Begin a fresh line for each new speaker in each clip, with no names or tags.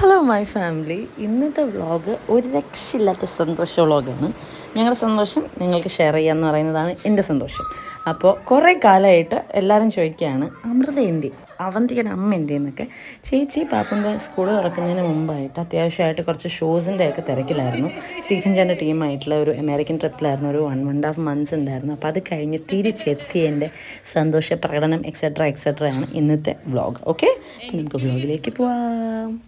Hello my family ഇന്നത്തെ vlog ഒരു രക്ഷയില്ലാത്ത സന്തോഷ വ്ളോഗാണ് ഞങ്ങളുടെ സന്തോഷം നിങ്ങൾക്ക് ഷെയർ ചെയ്യാമെന്ന് പറയുന്നതാണ് എന്റെ സന്തോഷം. അപ്പോൾ കുറേ കാലമായിട്ട് എല്ലാവരും ചോദിക്കുകയാണ് അമൃത എന്തി അവന്തിയുടെ അമ്മ എന്തി എന്നൊക്കെ ചേച്ചി പാപ്പന്റെ സ്കൂൾ തുറക്കുന്നതിന് മുമ്പായിട്ട് അത്യാവശ്യമായിട്ട് കുറച്ച് ഷോസിന്റെ ഒക്കെ തിരക്കിലായിരുന്നു. സ്റ്റീഫൻ ചാന്റെ ടീമായിട്ടുള്ള ഒരു അമേരിക്കൻ ട്രിപ്പിലായിരുന്നു ഒരു വൺ വൺ ഹാഫ് മന്ത്സ് ഉണ്ടായിരുന്നു. അപ്പോൾ അത് കഴിഞ്ഞ് തിരിച്ചെത്തിയതിന്റെ സന്തോഷ പ്രകടനം എക്സെട്ര എക്സെട്ര ആണ് ഇന്നത്തെ വ്ളോഗ് ഓക്കെ നമുക്ക് വ്ളോഗിലേക്ക് പോവാം.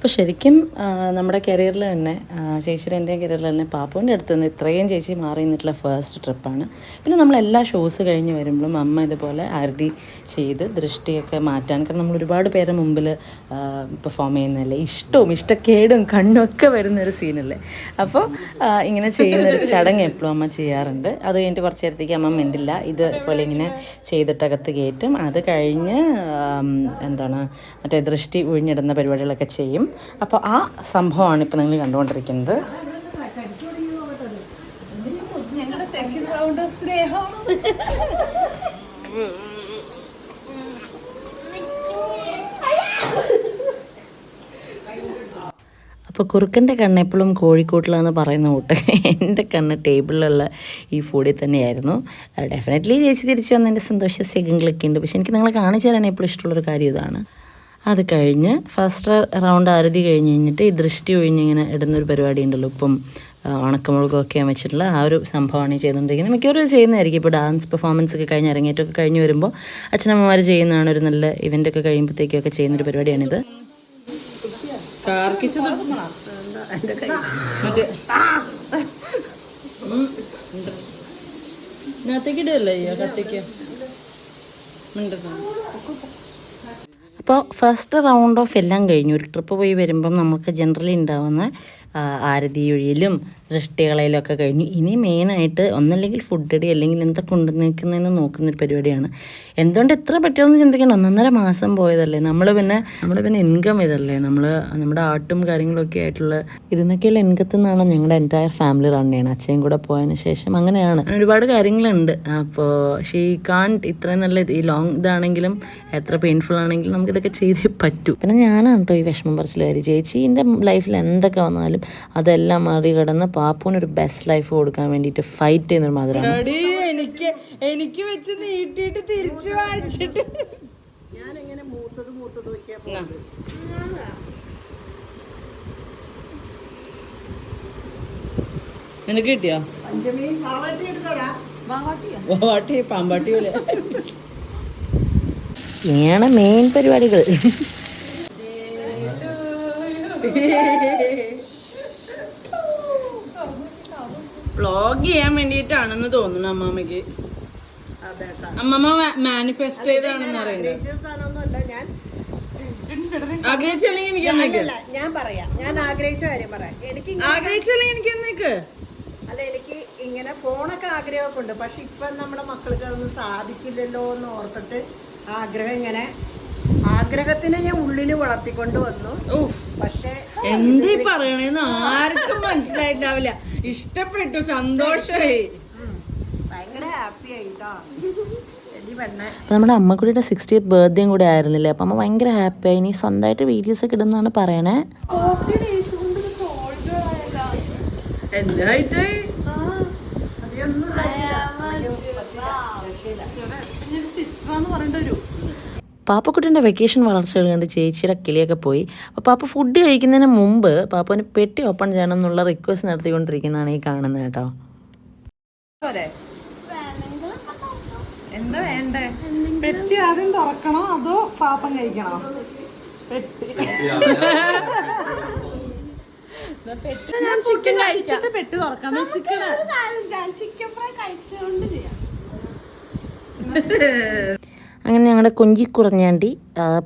അപ്പോൾ ശരിക്കും നമ്മുടെ കരിയറിൽ തന്നെ ചേച്ചിയുടെ എന്റെ കരിയറിൽ തന്നെ പാപ്പുവിന്റെ അടുത്ത് നിന്ന് ഇത്രയും ചേച്ചി മാറി നിന്നിട്ടുള്ള ഫസ്റ്റ് ട്രിപ്പാണ് പിന്നെ നമ്മൾ എല്ലാ ഷോസ് കഴിഞ്ഞ് വരുമ്പോഴും അമ്മ ഇതുപോലെ അരുതി ചെയ്ത് ദൃഷ്ടിയൊക്കെ മാറ്റാൻ കാരണം നമ്മൾ ഒരുപാട് പേരെ മുമ്പിൽ പെർഫോം ചെയ്യുന്നതല്ലേ? ഇഷ്ടവും ഇഷ്ടക്കേടും കണ്ണും ഒക്കെ വരുന്നൊരു സീനല്ലേ അപ്പോൾ ഇങ്ങനെ ചെയ്യുന്നൊരു ചടങ്ങ് എപ്പോഴും അമ്മ ചെയ്യാറുണ്ട്. അത് കഴിഞ്ഞിട്ട് കുറച്ച് നേരത്തേക്ക് അമ്മ മിണ്ടില്ല. ഇതുപോലെ ഇങ്ങനെ ചെയ്തിട്ടകത്ത് കയറ്റും. അത് കഴിഞ്ഞ് എന്താണ് മറ്റേ ദൃഷ്ടി ഒഴിഞ്ഞിടുന്ന പരിപാടികളൊക്കെ ചെയ്യും. അപ്പോൾ ആ സംഭവമാണ് ഇപ്പോൾ നിങ്ങൾ കണ്ടുകൊണ്ടിരിക്കുന്നത്. അപ്പോൾ കുറുക്കന്റെ കണ്ണ് എപ്പോഴും കോഴിക്കോട്ടിലാന്ന് പറയുന്ന കൂട്ട് എന്റെ കണ്ണ് ടേബിളിലുള്ള ഈ ഫുഡിൽ തന്നെയായിരുന്നു. ഡെഫിനറ്റ്ലി ചേച്ചി തിരിച്ചു വന്നതിന്റെ സന്തോഷ സേഖങ്ങളൊക്കെ ഉണ്ട് പക്ഷെ എനിക്ക് നിങ്ങളെ കാണിച്ചു തരാൻ എപ്പോഴും ഇഷ്ടമുള്ളൊരു കാര്യം ഇതാണ്. അത് കഴിഞ്ഞ് ഫസ്റ്റ് റൗണ്ട് അറുതി കഴിഞ്ഞ് കഴിഞ്ഞിട്ട് ഈ ദൃഷ്ടി ഒഴിഞ്ഞിങ്ങനെ ഇടുന്നൊരു പരിപാടി ഉണ്ടല്ലോ ഇപ്പം ആ, ഉണക്കമുളകും വെച്ചിട്ടുള്ള ആ ഒരു സംഭവമാണ് ഈ ചെയ്തുകൊണ്ടിരിക്കുന്നത്. മിക്കവരും ചെയ്യുന്നതായിരിക്കും. ഇപ്പോൾ ഡാൻസ് പെർഫോമൻസ് ഒക്കെ കഴിഞ്ഞ് അരങ്ങേറ്റമൊക്കെ കഴിഞ്ഞ് വരുമ്പോൾ അച്ഛനമ്മമാർ ചെയ്യുന്നതാണ് ഒരു നല്ല ഇവന്റ് ഒക്കെ കഴിയുമ്പോഴത്തേക്കും ഒക്കെ ചെയ്യുന്നൊരു പരിപാടിയാണിത്. അപ്പോൾ ഫസ്റ്റ് റൗണ്ട് ഓഫ് എല്ലാം കഴിഞ്ഞു. ഒരു ട്രിപ്പ് പോയി വരുമ്പം നമുക്ക് ജനറലി ഉണ്ടാവുന്ന ആ, ആരതി ഒഴിയലും ദൃഷ്ടികളയിലും ഒക്കെ കഴിഞ്ഞു. ഇനി മെയിനായിട്ട് ഒന്നല്ലെങ്കിൽ ഫുഡ് അല്ലെങ്കിൽ എന്താ കൊണ്ടു നിൽക്കുന്നതെന്ന് നോക്കുന്നൊരു പരിപാടിയാണ്. എന്തുകൊണ്ട് എത്ര പറ്റുമെന്ന് ചിന്തിക്കണം. ഒന്നൊന്നര മാസം പോയതല്ലേ. നമ്മൾ പിന്നെ നമ്മുടെ പിന്നെ ഇൻകം ഇതല്ലേ. നമ്മൾ നമ്മുടെ ആർട്ടും കാര്യങ്ങളൊക്കെ ആയിട്ടുള്ള ഇതിൽ നിന്നൊക്കെയുള്ള ഇൻകത്തിൽ നിന്നാണ് ഞങ്ങളുടെ എന്റയർ ഫാമിലി റൺ ചെയ്യണം അച്ഛയും കൂടെ പോയതിന് ശേഷം അങ്ങനെയാണ്. ഒരുപാട് കാര്യങ്ങളുണ്ട്. അപ്പോൾ ഷീ കാൺട്ട് ഇത്രയും നല്ല ഈ ലോങ് ഇതാണെങ്കിലും എത്ര പെയിൻഫുൾ ആണെങ്കിലും നമുക്കിതൊക്കെ ചെയ്തേ പറ്റൂ. പിന്നെ ഞാനാണ് കേട്ടോ ഈ വിഷമം പറിച്ചിൽ ചേച്ചി ചേച്ചീന്റെ ലൈഫിൽ എന്തൊക്കെ വന്നാലും അതെല്ലാം മറികടന്ന് പാപ്പുവിനൊരു ബെസ്റ്റ് ലൈഫ് കൊടുക്കാൻ വേണ്ടിയിട്ട് ഫൈറ്റ് ചെയ്യുന്നൊരു മാതിരാണ്
എനിക്ക് എനിക്ക് വെച്ച് നീട്ടിയിട്ട് തിരിച്ചു വാങ്ങിച്ചിട്ട്.
ഞാനിങ്ങനെ മൂത്തത് മൂത്തത് നോക്കിയാ
നിനക്ക് കിട്ടിയോ? പാമ്പാട്ടി പാമ്പാട്ടി പോലെ. ഇങ്ങനെയാണ് മെയിൻ പരിപാടികൾ.
വ്ളോഗ് ചെയ്യാൻ വേണ്ടിയിട്ടാണെന്ന് തോന്നുന്നു അമ്മാമ്മക്ക് അമ്മമ്മ മാനിഫെസ്റ്റ് ചെയ്താണെന്ന് പറയുന്നത് ആഗ്രഹിച്ചല്ലെങ്കിൽ എനിക്ക് എന്നേക്ക്
ഞാൻ പറയാം. ഞാൻ ആഗ്രഹിച്ച കാര്യം പറയാം. എനിക്ക്
ആഗ്രഹിച്ചല്ലെങ്കിൽ എനിക്ക് എന്നേക്ക്
അല്ല എനിക്ക് ഇങ്ങനെ ഫോണൊക്കെ ആഗ്രഹമൊക്കെ ഉണ്ട്. പക്ഷെ ഇപ്പൊ നമ്മുടെ മക്കൾക്ക് അതൊന്നും സാധിക്കില്ലല്ലോ എന്ന് ഓർത്തിട്ട് ആഗ്രഹം ഇങ്ങനെ ആഗ്രഹത്തിനെ ഞാൻ ഉള്ളിൽ വളർത്തിക്കൊണ്ട് വന്നു.
ഓ
പക്ഷെ
എന്തീ പറയണെന്ന് ആർക്കും മനസ്സിലായിട്ടാവില്ല ഇഷ്ടപ്പെട്ടു സന്തോഷമായി.
ഭയങ്കര ഹാപ്പി ആയിട്ടോ
അപ്പം നമ്മുടെ അമ്മക്കുട്ടിയുടെ സിക്സ്റ്റിയത്ത് ബർത്ത്ഡേയും കൂടെ ആയിരുന്നില്ലേ? അപ്പം അമ്മ ഭയങ്കര ഹാപ്പിയായി. ഇനി സ്വന്തമായിട്ട് വീഡിയോസ് ഒക്കെ ഇടുന്നതാണ് പറയണേ.
സിസ്റ്റർ പറയേണ്ട ഒരു
പാപ്പക്കുട്ടിന്റെ വെക്കേഷൻ വളർച്ചകൾ കണ്ട് ചേച്ചിയുടെ കിളിയൊക്കെ പോയി. അപ്പോൾ പാപ്പ ഫുഡ് കഴിക്കുന്നതിന് മുമ്പ് പാപ്പന് പെട്ടി ഓപ്പൺ ചെയ്യണം എന്നുള്ള റിക്വസ്റ്റ് നടത്തിക്കൊണ്ടിരിക്കുന്നതാണ് ഈ കാണുന്നത് കേട്ടോ.
എന്താ വേണ്ടേ? പെട്ടി ആദ്യം തുറക്കണോ അതോ പാപ്പം കഴിക്കണോ? പെട്ടി. ഞാൻ ചിക്കൻ കഴിച്ചിട്ട് പെട്ടി തുറക്കാം. ചിക്കൻ ചിക്കൻ ഫ്രൈ കഴിച്ചുകൊണ്ട് ചെയ്യാം.
അങ്ങനെ ഞങ്ങളുടെ കൊഞ്ചി കുറഞ്ഞാണ്ടി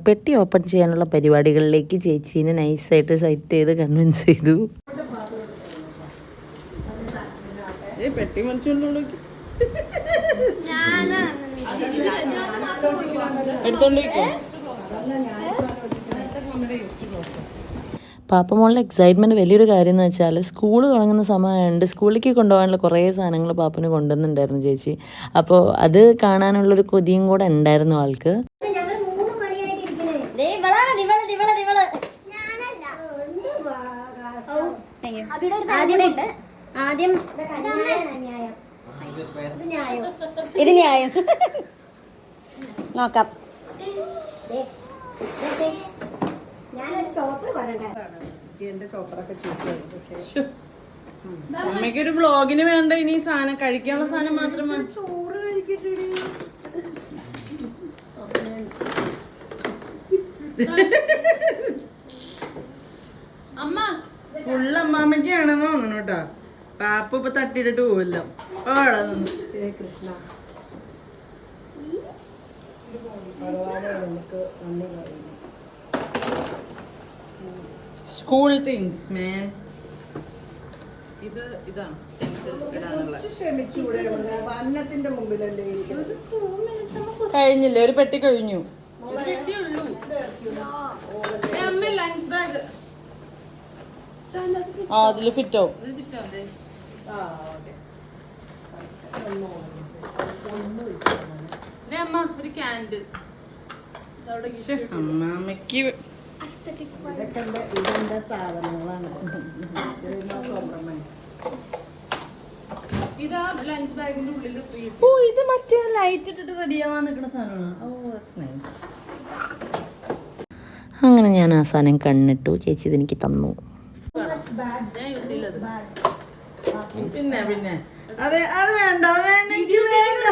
പെട്ടി ഓപ്പൺ ചെയ്യാനുള്ള പരിപാടികളിലേക്ക് ചേച്ചീനെ നൈസായിട്ട് സെറ്റ് ചെയ്ത് കൺവിൻസ് ചെയ്തു.
പെട്ടി എടുത്തോണ്ട്
പാപ്പമോളുടെ എക്സൈറ്റ്മെന്റ് വലിയൊരു കാര്യം എന്ന് വെച്ചാൽ സ്കൂൾ തുടങ്ങുന്ന സമയമുണ്ട് സ്കൂളിലേക്ക് കൊണ്ടുപോകാനുള്ള കുറേ സാധനങ്ങൾ പാപ്പന് കൊണ്ടുവന്നിട്ടുണ്ടായിരുന്നു ചേച്ചി. അപ്പോൾ അത് കാണാനുള്ളൊരു കൊതിയും കൂടെ ഉണ്ടായിരുന്നു ആൾക്ക്.
ദേ ഇവളാണ് ഇവൾ ഇവൾ ഇവൾ. ആദ്യം ഉണ്ട്. ആദ്യം ഇത് ന്യായം. നോക്കാം.
ഞാനൊരു ചോപ്പർ
വ്ളോഗിന് വേണ്ട ഇനി സാധനം കഴിക്കാനുള്ള സാധനം മാത്രം മതി.
ചോറ്
അമ്മ. ഫുള്ള് അമ്മാമ്മയ്ക്കാണെന്ന് തോന്നുന്നു കേട്ടോ. പാപ്പ ഇപ്പൊ തട്ടിയിട്ടിട്ട് പോവില്ല. അവിടെ നിന്ന്
കൃഷ്ണ. നമുക്ക് നന്ദി പറയുന്നു.
സ്കൂൾ തിങ്സ് മാൻ ഇത് ഇതാണ്. കഴിഞ്ഞില്ലേ? ഒരു പെട്ടി കഴിഞ്ഞു. ലഞ്ച് ബാഗ് ആ അതിൽ ഫിറ്റ് ആവും.
ആ ഓക്കെ.
അമ്മ ഒരു ക്യാൻഡിൽ അമ്മമ്മക്ക്
ഇതൊക്കെ എന്റെ ഇതെന്റെ സാധനങ്ങളാണ്. കോംപ്രമൈസ്
ഇതാ ലഞ്ച് ബാഗിന്റെ ഉള്ളിൽ ഫ്രീ ഓ ഇത് മറ്റേ ലൈറ്റ് ഇട്ടിട്ട് റെഡി ആവാൻ നിൽക്കുന്ന സാധനമാണ്? ഓ ദാറ്റ്സ് നൈസ്
അങ്ങനെ ഞാൻ ആ സാധനം കണ്ണിട്ടു. ചേച്ചി ഇതെനിക്ക് തന്നു.
പിന്നെ പിന്നെ. അതെ അത് വേണ്ട അത് വേണ്ട എനിക്ക് വേണ്ട.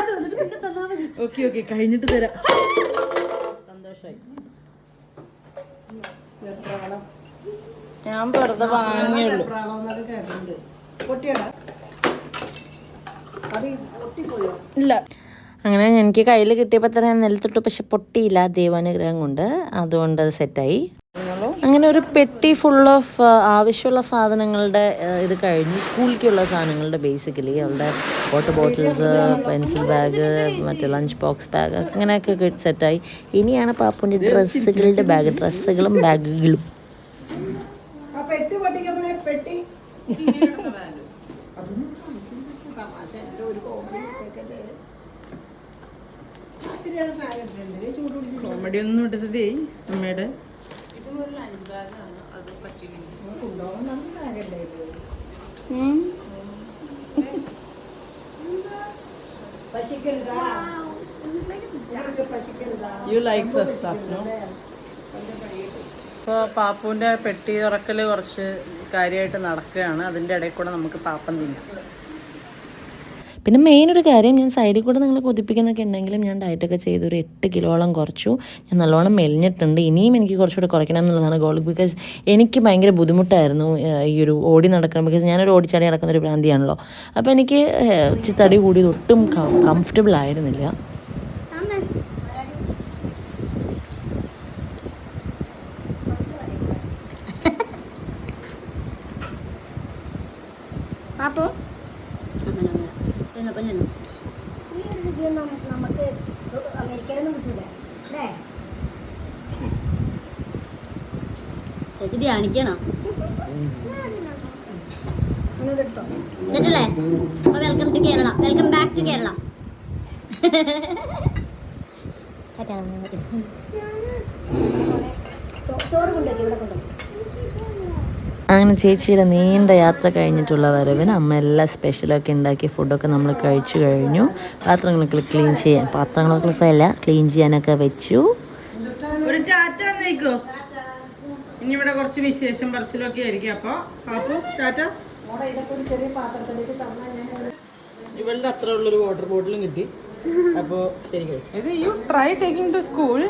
ഓക്കെ ഓക്കെ കഴിഞ്ഞിട്ട് തരാം. സന്തോഷായി. ഞാൻ വെറുതെ വാങ്ങിയുള്ളൂ ഇല്ല.
അങ്ങനെ എനിക്ക് കയ്യിൽ കിട്ടിയപ്പോൾ തന്നെ നിലത്തിട്ടു പക്ഷെ പൊട്ടിയില്ല ദൈവാനുഗ്രഹം കൊണ്ട്. അതുകൊണ്ട് അത് സെറ്റായി അങ്ങനെ ഒരു പെട്ടി ഫുൾ ഓഫ് ആവശ്യമുള്ള സാധനങ്ങളുടെ ഇത് കഴിഞ്ഞു. സ്കൂളിലേക്കുള്ള സാധനങ്ങളുടെ ബേസിക്കലി അവളുടെ വാട്ടർ ബോട്ടിൽസ് പെൻസിൽ ബാഗ് മറ്റേ ലഞ്ച് ബോക്സ് ബാഗ് അങ്ങനെയൊക്കെ സെറ്റായി ഇനിയാണ് പാപ്പുന്റെ ഡ്രസ്സുകളുടെ ബാഗ് ഡ്രസ്സുകളും ബാഗുകളും
കോമഡി
ഒന്നും ഇട്ടതേ അമ്മയുടെ. യു ലൈക്ക് ഇപ്പോൾ പാപ്പുവിന്റെ പെട്ടി തുറക്കൽ കുറച്ച് കാര്യമായിട്ട് നടക്കുകയാണ്. അതിന്റെ ഇടയിൽ കൂടെ നമുക്ക് പാപ്പം തിന്നാം.
പിന്നെ മെയിൻ ഒരു കാര്യം ഞാൻ സൈഡിൽ കൂടെ നിങ്ങൾ കൊതിപ്പിക്കുന്നൊക്കെ ഉണ്ടെങ്കിലും ഞാൻ ഡയറ്റൊക്കെ ചെയ്ത് ഒരു എട്ട് കിലോളം കുറച്ചു. ഞാൻ നല്ലോണം മെലിഞ്ഞിട്ടുണ്ട്. ഇനിയും എനിക്ക് കുറച്ചുകൂടെ കുറയ്ക്കണം എന്നുള്ളതാണ് ഗോൾ ബിക്കോസ് എനിക്ക് ഭയങ്കര ബുദ്ധിമുട്ടായിരുന്നു ഈ ഒരു ഓടി നടക്കണം ബിക്കോസ് ഞാനൊരു ഓടിച്ചാടി നടക്കുന്ന ഒരു ഭ്രാന്തിയാണല്ലോ. അപ്പോൾ എനിക്ക് തടി കൂടിയത് ഒട്ടും കംഫർട്ടബിൾ ആയിരുന്നില്ല.
അപ്പോൾ അങ്ങനെ അങ്ങനെ ചെന്നപ്പം ചെന്നു
ഈ ഒരു രുചിയൊന്നും നമുക്ക് നമുക്ക് അമേരിക്കയിലൊന്നും കിട്ടൂല. അല്ലേ?
ചേച്ചി ധ്യാനിക്കണോ? എന്നിട്ടല്ലേ? Welcome to Kerala welcome back to Kerala.
ചോറ് കൊണ്ടുവരും ഇവിടെ കൊണ്ടുവയ്ക്കും
അങ്ങനെ ചേച്ചിയുടെ നീണ്ട യാത്ര കഴിഞ്ഞിട്ടുള്ള വരവിന് അമ്മ എല്ലാം സ്പെഷ്യലൊക്കെ ഉണ്ടാക്കി ഫുഡൊക്കെ നമ്മൾ കഴിച്ചു കഴിഞ്ഞു. പാത്രങ്ങളൊക്കെ ക്ലീൻ ചെയ്യാൻ പാത്രങ്ങളൊക്കെ അല്ല ക്ലീൻ ചെയ്യാനൊക്കെ വെച്ചു.
ഒരു ടാറ്റ ഇനി ഇവിടെ കുറച്ച് വിശേഷം പറച്ചിലൊക്കെ ആയിരിക്കും. അപ്പൊ പാപ്പു ടാറ്റ?
മോടെ ഇതൊക്കെ ചെറിയ പാത്രത്തിലേക്ക് തന്നാൽ ഞാൻ
ഇവളുടെ അത്ര ഉള്ളൊരു വാട്ടർ ബോട്ടിലും കിട്ടി. അപ്പോ ശരി ഇത് you try taking to school